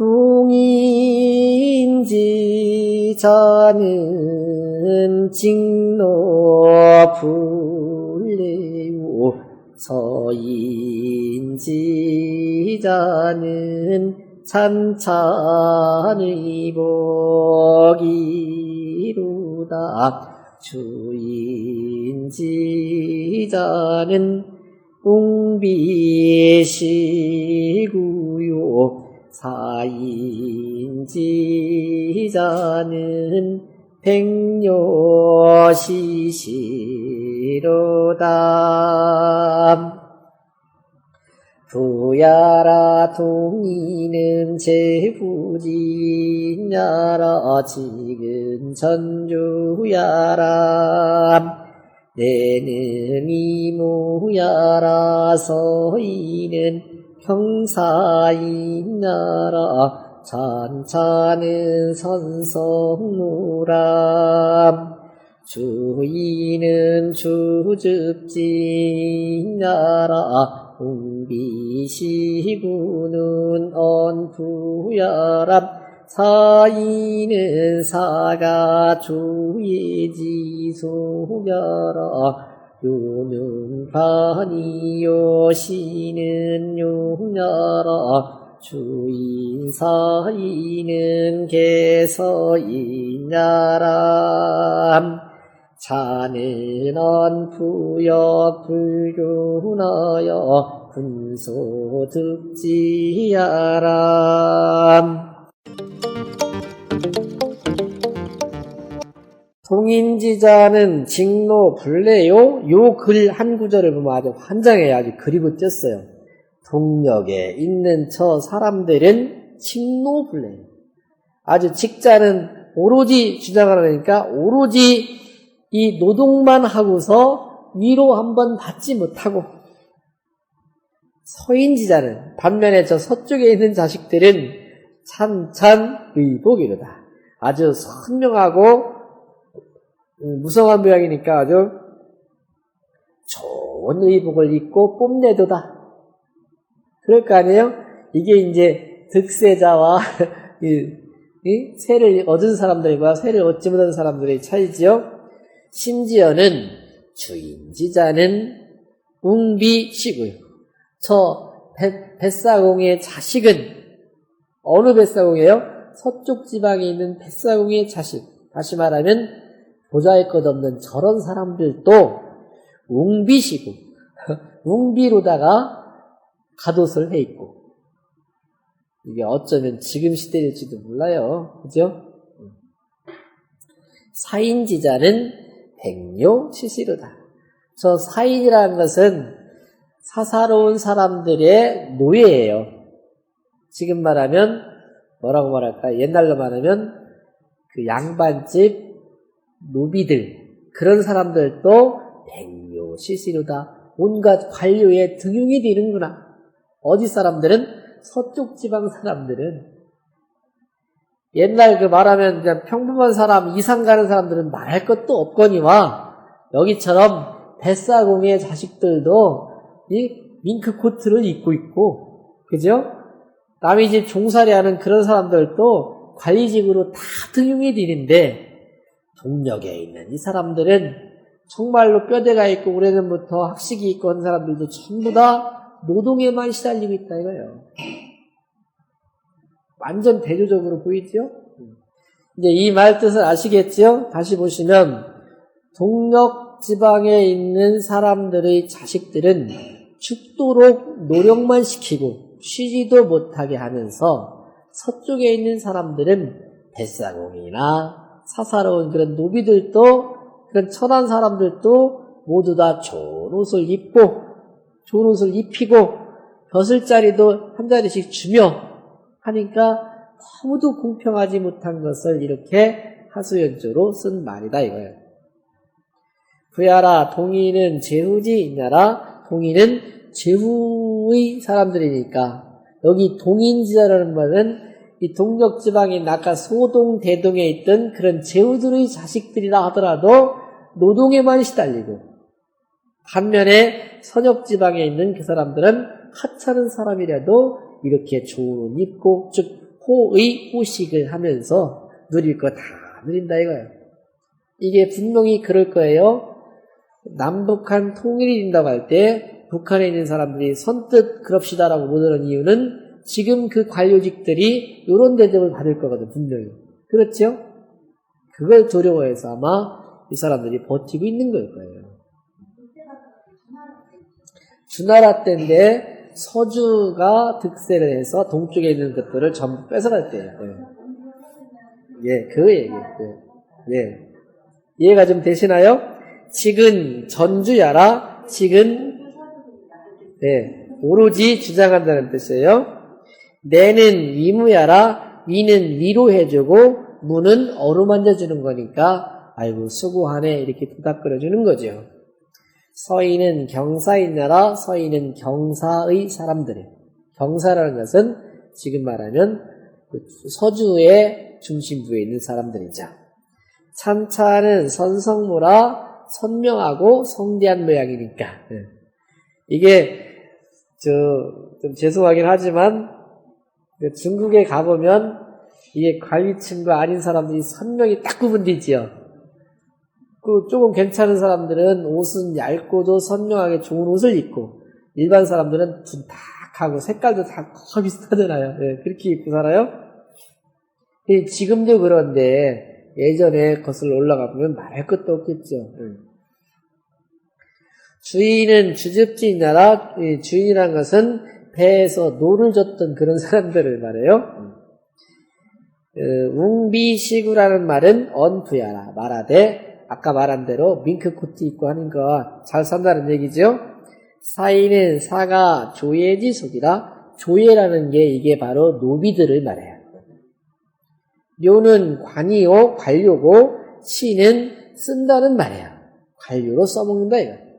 동인지 자는 직노 불레요 서인지 자는 찬찬의 복이로다. 주인지 자는 웅비시구요 사인지자는 백녀시시로다. 부야라 동이는 제부지냐라 지금 전주야라. 내는 이무야라 서이는 경사이나라 찬찬은 선성무람 주인은 주즙지나라 웅비시구는 언푸야람 사이는 사가 주의지소야라 요능반이요 시는 용야라 주인 사이는 개서이냐람. 자는 언푸여 불교나여 군소 득지야람 동인지자는 직노 불례요? 요 글 한 구절을 보면 아주 환장해 아주 그리고 띄었어요. 동력에 있는 저 사람들은 직노 불례. 아주 직자는 오로지 주장하려니까 오로지 이 노동만 하고서 위로 한번 받지 못하고 서인지자는 반면에 저 서쪽에 있는 자식들은 찬찬 의복이로다. 아주 선명하고 무성한 모양이니까 아주 좋은 의복을 입고 뽐내도다. 그럴 거 아니에요? 이게 이제 득세자와 이, 이 세를 얻은 사람들과 세를 얻지 못한 사람들의 차이지요. 심지어는 주인지자는 웅비시고요. 저 뱃, 뱃사공의 자식은 어느 뱃사공이에요? 서쪽 지방에 있는 뱃사공의 자식. 다시 말하면 보잘 것 없는 저런 사람들도 웅비시고 웅비로다가 가옷을 해 있고 이게 어쩌면 지금 시대일지도 몰라요. 그죠? 사인지자는 백료 시시로다. 저 사인이라는 것은 사사로운 사람들의 노예예요. 지금 말하면 뭐라고 말할까? 옛날로 말하면 그 양반집 노비들 그런 사람들도 백료 시시로다. 온갖 관료의 등용이 되는구나. 어디 사람들은 서쪽 지방 사람들은 옛날 그 말하면 그냥 평범한 사람 이상 가는 사람들은 말할 것도 없거니와 여기처럼 뱃사공의 자식들도 이 밍크 코트를 입고 있고 그죠? 남의 집 종살이 하는 그런 사람들도 관리직으로 다 등용이 되는데 동력에 있는 이 사람들은 정말로 뼈대가 있고 오래전부터 학식이 있고 하는 사람들도 전부 다 노동에만 시달리고 있다 이거예요. 완전 대조적으로 보이죠? 이제 이 말 뜻을 아시겠지요? 다시 보시면 동력 지방에 있는 사람들의 자식들은 죽도록 노력만 시키고 쉬지도 못하게 하면서 서쪽에 있는 사람들은 뱃사공이나 사사로운 그런 노비들도 그런 천한 사람들도 모두 다 좋은 옷을 입고 좋은 옷을 입히고 벼슬 자리도 한 자리씩 주며 하니까 너무도 공평하지 못한 것을 이렇게 하수연조로 쓴 말이다 이거예요. 부야라 동의는 제후지 있냐라 동의는 제후의 사람들이니까 여기 동인지자라는 말은 이 동력 지방인 아까 소동, 대동에 있던 그런 제후들의 자식들이라 하더라도 노동에만 시달리고 반면에 선역 지방에 있는 그 사람들은 하찮은 사람이라도 이렇게 좋은 옷 입고 즉 호의 호식을 하면서 누릴 거 다 누린다 이거예요. 이게 분명히 그럴 거예요. 남북한 통일이 된다고 할 때 북한에 있는 사람들이 선뜻 그럽시다라고 못하는 이유는 지금 그 관료직들이 이런 대접을 받을 거거든 분명히. 그렇죠? 그걸 두려워해서 아마 이 사람들이 버티고 있는 걸 거예요. 주나라 때인데 서주가 득세를 해서 동쪽에 있는 것들을 전부 뺏어갈 때예요. 예, 예, 그 얘기. 예. 예. 이해가 좀 되시나요? 지금 전주야라, 지금 네, 오로지 주장한다는 뜻이에요. 내는 위무야라, 위는 위로해주고 무는 어루만져주는 거니까 아이고 수고하네 이렇게 토닥거려주는 거죠. 서인은 경사인 나라, 서인은 경사의 사람들. 경사라는 것은 지금 말하면 그 서주의 중심부에 있는 사람들이죠. 찬차는 선성무라 선명하고 성대한 모양이니까. 예. 이게 저 좀 죄송하긴 하지만 그 중국에 가보면 이게 관리층과 아닌 사람들이 선명히 딱 구분되지요. 그 조금 괜찮은 사람들은 옷은 얇고도 선명하게 좋은 옷을 입고 일반 사람들은 둔탁하고 색깔도 다 비슷하잖아요. 예, 그렇게 입고 살아요. 예, 지금도 그런데 예전에 거슬러 올라가 보면 말할 것도 없겠죠. 예. 주인은 주접지 나라 주인이란 것은 배에서 노를 줬던 그런 사람들을 말해요. 어, 웅비시구라는 말은 언부야라 말하되 아까 말한 대로 밍크 코트 입고 하는 거 잘 산다는 얘기죠. 사이는 사가 조예지 속이라 조예라는 게 이게 바로 노비들을 말해요. 료는 관이요 관료고 시는 쓴다는 말이에요. 관료로 써먹는다 이거.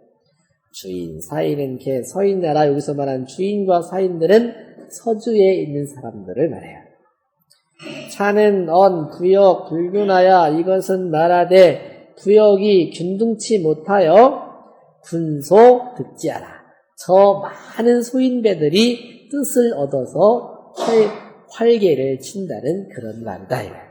주인, 사인은 개, 서인나라 여기서 말한 주인과 사인들은 서주에 있는 사람들을 말해요. 차는 언, 구역, 불균하야 이것은 말하되 구역이 균등치 못하여 군소 득지하라. 저 많은 소인배들이 뜻을 얻어서 활, 활개를 친다는 그런 말이다.